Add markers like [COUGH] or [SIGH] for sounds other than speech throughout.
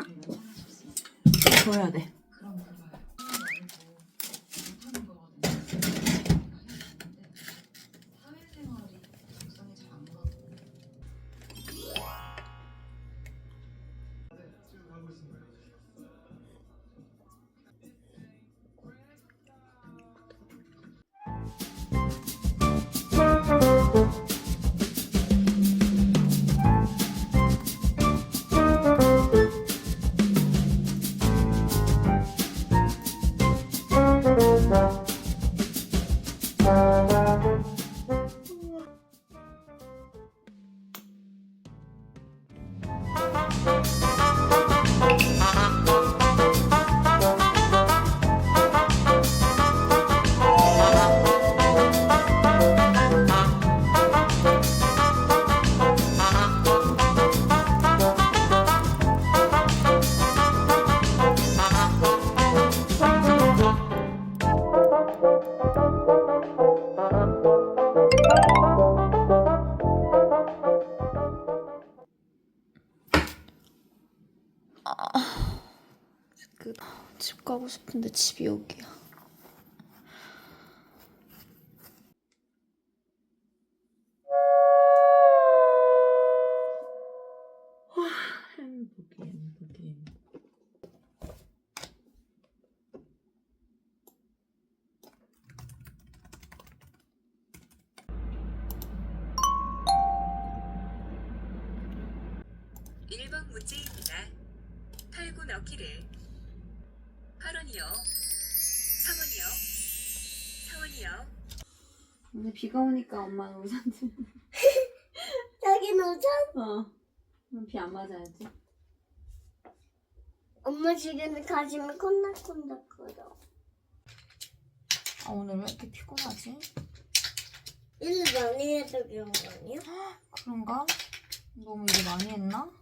있어요. 줘야 돼. 그, 집 가고 싶은데 집이 여기야. 일번 문제 팔고 넣기를 8원이요. 3원이요. 4원이요. 오늘 비가 오니까 엄마는 우산 좀. [LAUGHS] 여긴 우산? 어. 비 안 맞아야지. 엄마 지금 가시면 콘닥콘닥거려. 아, 오늘 왜 이렇게 피곤하지? 일을 많이 해서 그런 거 아니야? 그런가? 너무 일 많이 했나?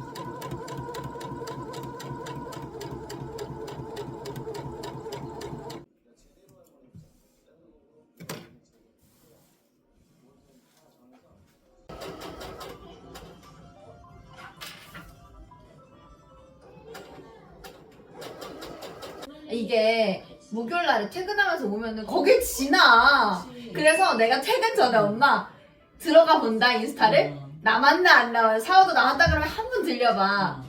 이게 목요일 날에 퇴근하면서 오면은 거길 지나. 그래서 내가 퇴근 전에 엄마 들어가 본다 인스타를. 나왔나 안 나와요. 사오도 나왔다 그러면 한 번 들려봐.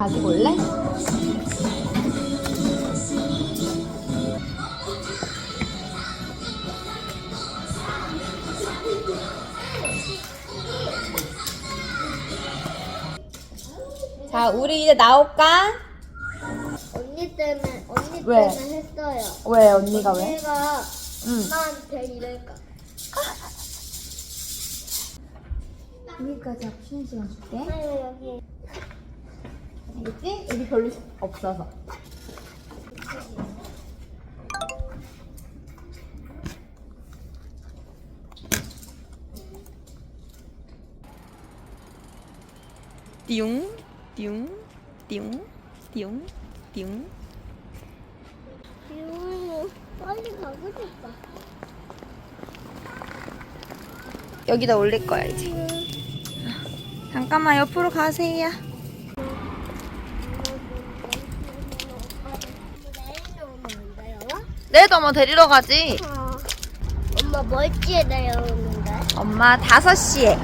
가지고 올래? 자, 우리 이제 나올까? 언니 때문에 언니 왜? 때문에 했어요. 왜 언니가 내가 응. 엄마한테 이럴까? 여기까지 쉬는 시간 줄게. 아유 여기 알겠지? 여기 별로 없어서. 띠용, 띠용, 띠용, 띠용, 띠용. 이거 빨리 가고 싶다. 여기다 올릴 거야, 이제. 잠깐만 옆으로 가세요. 내일 오면 안 돼요? 내일도 엄마 데리러 가지. 어. 엄마 멀지에 내려오는데? 엄마 5시에.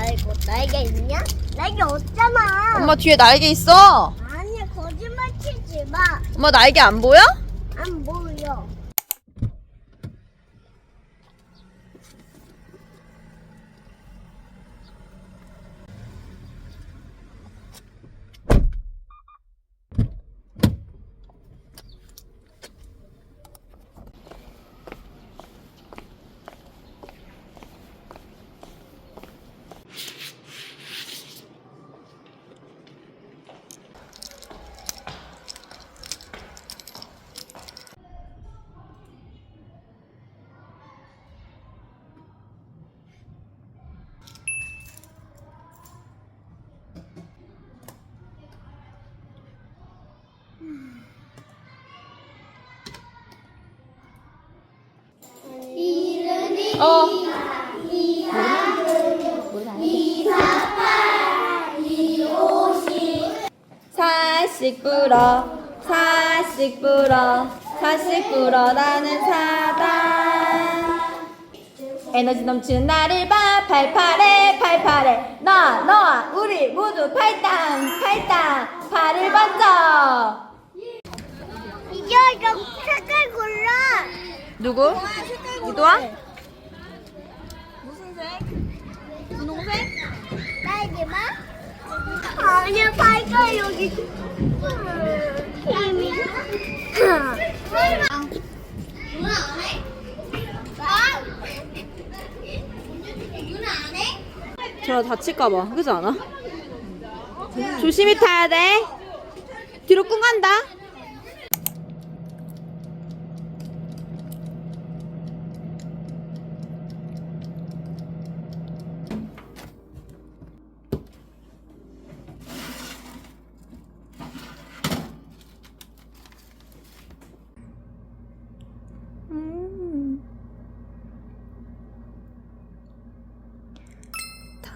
아이고 날개 있냐? 날개 없잖아. 엄마 뒤에 날개 있어. 아니야 거짓말 치지 마. 엄마 날개 안 보여? 안 보여. 사씩 불어 사씩 불어 사씩 불어 나는 사단 에너지 넘치는 나를 봐 팔팔해 팔팔해 나 너와 우리 모두 팔당 팔당 팔을 번져 이거 이거 색깔 골라. 누구? 이도아? 딸기만? 아니야, 발가 여기. 힘이. 누나 안 해? 아? 누나 안 해? 저 다칠까봐 그지 않아? 조심히 타야 돼 뒤로 꿍 간다 음.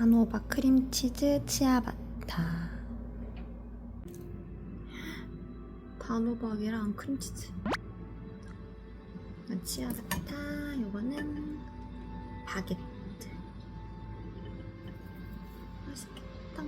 단호박 크림치즈 치아바타. 단호박이랑 크림치즈. 이건 치아바타 요거는 바게트. 맛있겠다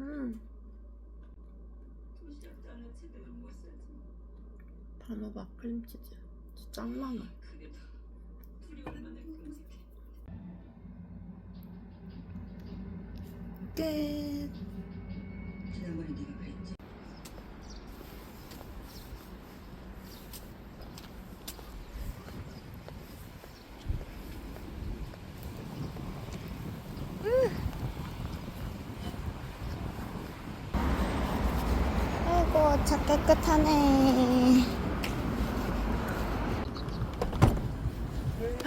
음. 단호박 크림치즈 진짜 짱 많아. 끝. 아이고 차 깨끗하네.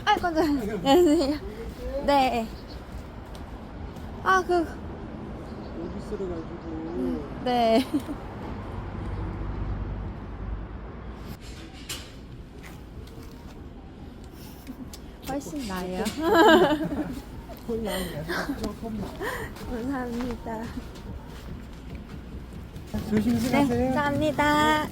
아이고 네. 안녕하세요. [LAUGHS] 네. 아 그. 오비스를 가지고 네. [LAUGHS] 훨씬 나아요. 조금만 [LAUGHS] 감사합니다. 조심히 네, 가세요. 감사합니다.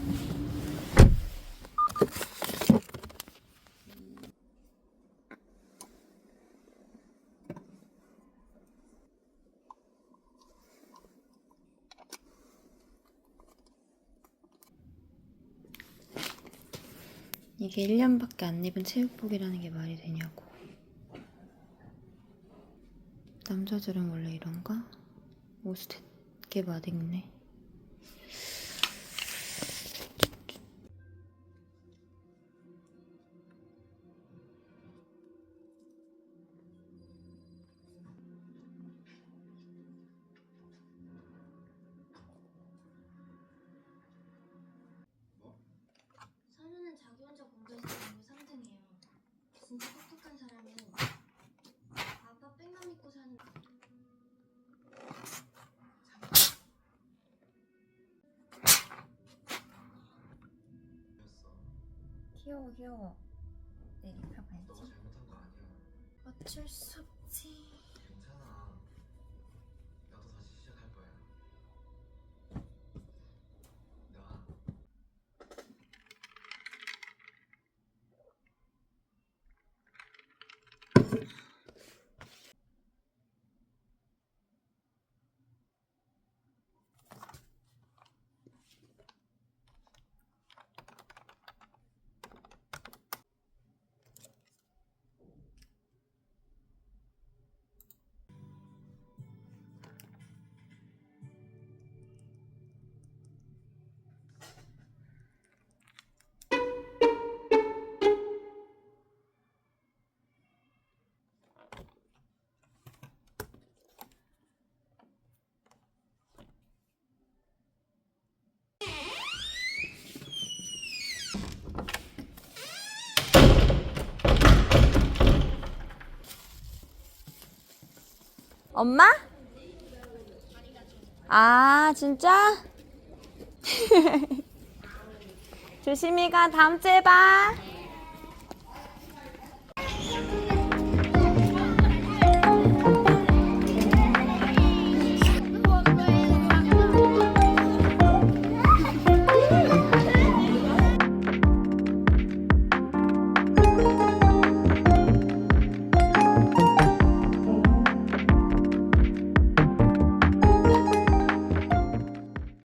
이게 1년밖에 안 입은 체육복이라는 게 말이 되냐고. 남자들은 원래 이런가? 옷이 되게 맛있네. 귀여워 귀여워 네, 내리펴 너가 봐야지 잘못한 거 아니야. 어쩔 수 없지 괜찮아. 나도 다시 시작할 거야. 나 엄마? 아, 진짜? [LAUGHS] 조심히 가. 다음 주에 봐.